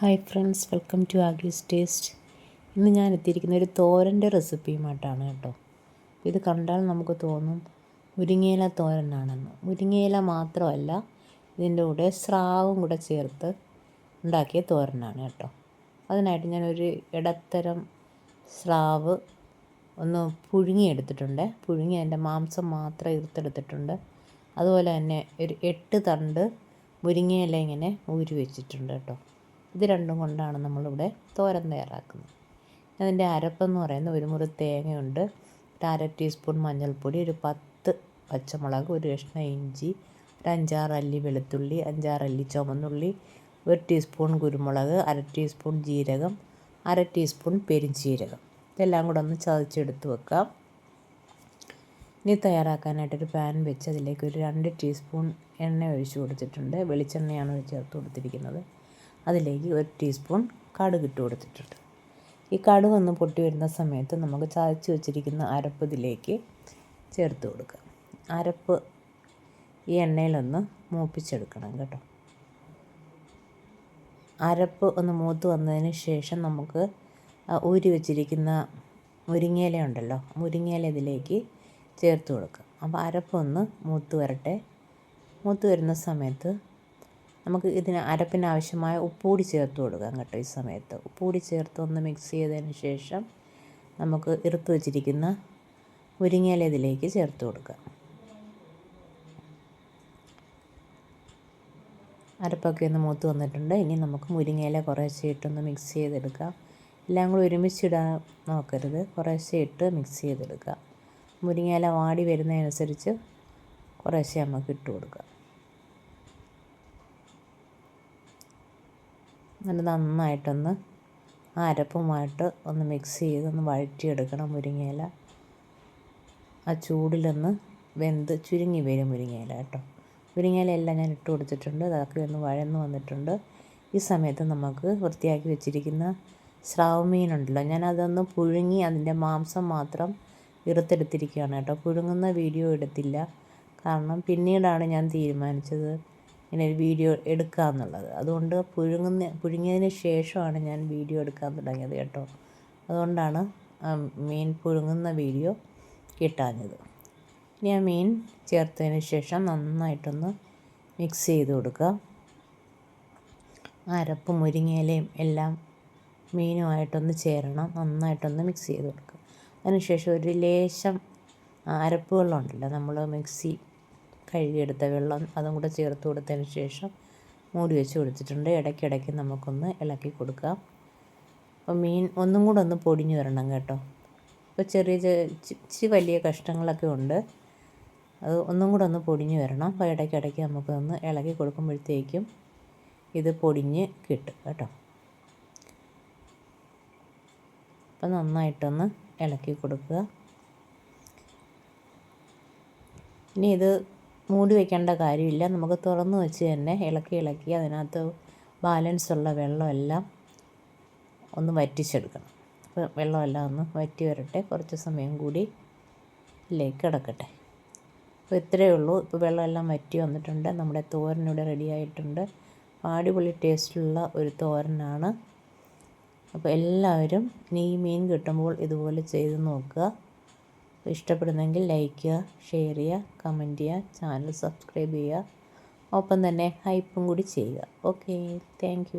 Hi friends welcome to ആഗ്യൂസ് taste. ഇന്ന് ഞാൻ എത്തിയിരിക്കുന്ന ഒരു തോരന്റെ റെസിപ്പിയുമായിട്ടാണ് കേട്ടോ. ഇത് കണ്ടാൽ നമുക്ക് തോന്നും മുരിങ്ങയില തോരനാണെന്ന്. മുരിങ്ങയില മാത്രമല്ല ഇതിന്റെ കൂടെ സ്രാവും കൂടെ ചേർത്ത് ഉണ്ടാക്കിയ തോരനാണ് കേട്ടോ. അതിനായിട്ട് ഞാനൊരു ഇടത്തരം സ്രാവ് ഒന്ന് പുഴുങ്ങിയെടുത്തിട്ടുണ്ട്. പുഴുങ്ങി അതിന്റെ മാംസം മാത്രം ഇറുത്തെടുത്തിട്ടുണ്ട്. അതുപോലെ തന്നെ ഒരു എട്ട് തണ്ട് മുരിങ്ങയില ഇങ്ങനെ ഊരി വെച്ചിട്ടുണ്ട് കേട്ടോ. ഇത് രണ്ടും കൊണ്ടാണ് നമ്മളിവിടെ തോരൻ തയ്യാറാക്കുന്നത്. അതിന്റെ അരപ്പെന്ന് പറയുന്നത് ഒരു മുറി തേങ്ങയുണ്ട് അര ടീസ്പൂൺ മഞ്ഞൾപ്പൊടി ഒരു പത്ത് പച്ചമുളക് ഒരു കഷ്ണം ഇഞ്ചി ഒരു അഞ്ചാറ് അല്ലി വെളുത്തുള്ളി അഞ്ചാറ് അല്ലി ചുമന്നുള്ളി ഒരു ടീസ്പൂൺ കുരുമുളക് അര ടീസ്പൂൺ ജീരകം അര ടീസ്പൂൺ പെരിഞ്ചീരകം. ഇതെല്ലാം കൂടെ ഒന്ന് ചതച്ചെടുത്ത് വെക്കാം. ഇനി തയ്യാറാക്കാനായിട്ടൊരു പാൻ വെച്ച് അതിലേക്ക് ഒരു രണ്ട് ടീസ്പൂൺ എണ്ണ ഒഴിച്ച് കൊടുത്തിട്ടുണ്ട്. വെളിച്ചെണ്ണയാണ് ചേർത്ത് കൊടുത്തിരിക്കുന്നത്. അതിലേക്ക് ഒരു ടീസ്പൂൺ കടുക് ഇട്ട് കൊടുത്തിട്ടുണ്ട്. ഈ കടുക് ഒന്ന് പൊട്ടി വരുന്ന സമയത്ത് നമുക്ക് ചതച്ച് വെച്ചിരിക്കുന്ന അരപ്പ് ഇതിലേക്ക് ചേർത്ത് കൊടുക്കുക അരപ്പ് ഈ എണ്ണയിലൊന്ന് മൂപ്പിച്ചെടുക്കണം കേട്ടോ. അരപ്പ് ഒന്ന് മൂത്ത് വന്നതിന് ശേഷം നമുക്ക് ഊരി വെച്ചിരിക്കുന്ന മുരിങ്ങയില ഉണ്ടല്ലോ മുരിങ്ങയില ഇതിലേക്ക് ചേർത്ത് കൊടുക്കുക അപ്പോൾ അരപ്പൊന്ന് മൂത്ത് വരട്ടെ. മൂത്ത് വരുന്ന സമയത്ത് നമുക്ക് ഇതിന് അരപ്പിന് ആവശ്യമായ ഉപ്പുകൂടി ചേർത്ത് കൊടുക്കാം കേട്ടോ ഈ സമയത്ത്. ഉപ്പുകൂടി ചേർത്ത് ഒന്ന് മിക്സ് ചെയ്തതിന് ശേഷം നമുക്ക് ഇറുത്ത് വെച്ചിരിക്കുന്ന മുരിങ്ങയില ഇതിലേക്ക് ചേർത്ത് കൊടുക്കാം. അരപ്പൊക്കെ ഒന്ന് മൂത്ത് വന്നിട്ടുണ്ട്. ഇനി നമുക്ക് മുരിങ്ങയില കുറേശ്ശെ ഇട്ടൊന്ന് മിക്സ് ചെയ്തെടുക്കാം. എല്ലാം കൂടി ഒരുമിച്ചിടാൻ നോക്കരുത്. കുറേശ്ശെ ഇട്ട് മിക്സ് ചെയ്തെടുക്കുക മുരിങ്ങയില വാടി വരുന്നതനുസരിച്ച് കുറേശ്ശെ നമുക്ക് ഇട്ട് കൊടുക്കാം. നല്ല നന്നായിട്ടൊന്ന് അരപ്പുമായിട്ട് ഒന്ന് മിക്സ് ചെയ്ത് ഒന്ന് വഴറ്റിയെടുക്കണം മുരിങ്ങയില. ആ ചൂടിലൊന്ന് വെന്ത് ചുരുങ്ങി വരും മുരിങ്ങയില കേട്ടോ. മുരിങ്ങയില എല്ലാം ഞാൻ ഇട്ട് കൊടുത്തിട്ടുണ്ട്. അതൊക്കെ ഒന്ന് വഴന്ന് വന്നിട്ടുണ്ട്. ഈ സമയത്ത് നമുക്ക് വൃത്തിയാക്കി വെച്ചിരിക്കുന്ന സ്രാവ് മീനുണ്ടല്ലോ. ഞാൻ അതൊന്ന് പുഴുങ്ങി അതിന്റെ മാംസം മാത്രം ഇറുത്തെടുത്തിരിക്കുകയാണ് കേട്ടോ. പുഴുങ്ങുന്ന വീഡിയോ എടുത്തില്ല. കാരണം പിന്നീടാണ് ഞാൻ തീരുമാനിച്ചത് ഇങ്ങനെ ഒരു വീഡിയോ എടുക്കുക എന്നുള്ളത്. അതുകൊണ്ട് പുഴുങ്ങുന്ന പുഴുങ്ങിയതിന് ശേഷമാണ് ഞാൻ വീഡിയോ എടുക്കാൻ തുടങ്ങിയത് കേട്ടോ. അതുകൊണ്ടാണ് മീൻ പുഴുങ്ങുന്ന വീഡിയോ കിട്ടാഞ്ഞത്. ഇനി ആ മീൻ ചേർത്തതിന് ശേഷം നന്നായിട്ടൊന്ന് മിക്സ് ചെയ്ത് കൊടുക്കുക. അരപ്പ് മുരിങ്ങയിലയും എല്ലാം മീനുമായിട്ടൊന്ന് ചേരണം. നന്നായിട്ടൊന്ന് മിക്സ് ചെയ്ത് കൊടുക്കുക. അതിനുശേഷം ഒരു ലേശം അരപ്പ് വെള്ളമുണ്ടല്ലോ നമ്മൾ മിക്സി കഴുകിയെടുത്ത വെള്ളം അതും കൂടെ ചേർത്ത് കൊടുത്തതിന് ശേഷം മൂടി വെച്ച് കൊടുത്തിട്ടുണ്ട്. ഇടയ്ക്കിടയ്ക്ക് നമുക്കൊന്ന് ഇളക്കി കൊടുക്കാം. അപ്പോൾ മീൻ ഒന്നും കൂടെ ഒന്ന് പൊടിഞ്ഞു വരണം കേട്ടോ. ഇപ്പോൾ ചെറിയ ഇച്ചിരി വലിയ കഷ്ണങ്ങളൊക്കെ ഉണ്ട്. അത് ഒന്നും കൂടെ ഒന്ന് പൊടിഞ്ഞു വരണം. അപ്പോൾ ഇടയ്ക്കിടയ്ക്ക് നമുക്കൊന്ന് ഇളക്കി കൊടുക്കുമ്പോഴത്തേക്കും ഇത് പൊടിഞ്ഞ് കിട്ടും കേട്ടോ. അപ്പോൾ നന്നായിട്ടൊന്ന് ഇളക്കി കൊടുക്കുക. ഇനി ഇത് മൂടി വയ്ക്കേണ്ട കാര്യമില്ല. നമുക്ക് തുറന്ന് വെച്ച് തന്നെ ഇളക്കി ഇളക്കി അതിനകത്ത് ബാലൻസ് ഉള്ള വെള്ളമെല്ലാം ഒന്ന് വറ്റിച്ചെടുക്കണം. അപ്പോൾ വെള്ളമെല്ലാം ഒന്ന് വറ്റി വരട്ടെ. കുറച്ച് സമയം കൂടി ഇതിലേക്ക് കിടക്കട്ടെ. അപ്പോൾ ഇത്രയേ ഉള്ളൂ. ഇപ്പോൾ വെള്ളമെല്ലാം വറ്റി വന്നിട്ടുണ്ട്. നമ്മുടെ തോരനിവിടെ റെഡി ആയിട്ടുണ്ട്. അടിപൊളി ടേസ്റ്റുള്ള ഒരു തോരനാണ്. അപ്പോൾ എല്ലാവരും ഇനി ഈ മീൻ കിട്ടുമ്പോൾ ഇതുപോലെ ചെയ്ത് നോക്കുക. ഇഷ്ടപ്പെടുന്നെങ്കിൽ ലൈക്ക് ചെയ്യുക ഷെയർ ചെയ്യുക കമന്റ് ചെയ്യുക ചാനൽ സബ്സ്ക്രൈബ് ചെയ്യുക. ഒപ്പം തന്നെ ഹൈപ്പും കൂടി ചെയ്യുക. Okay thank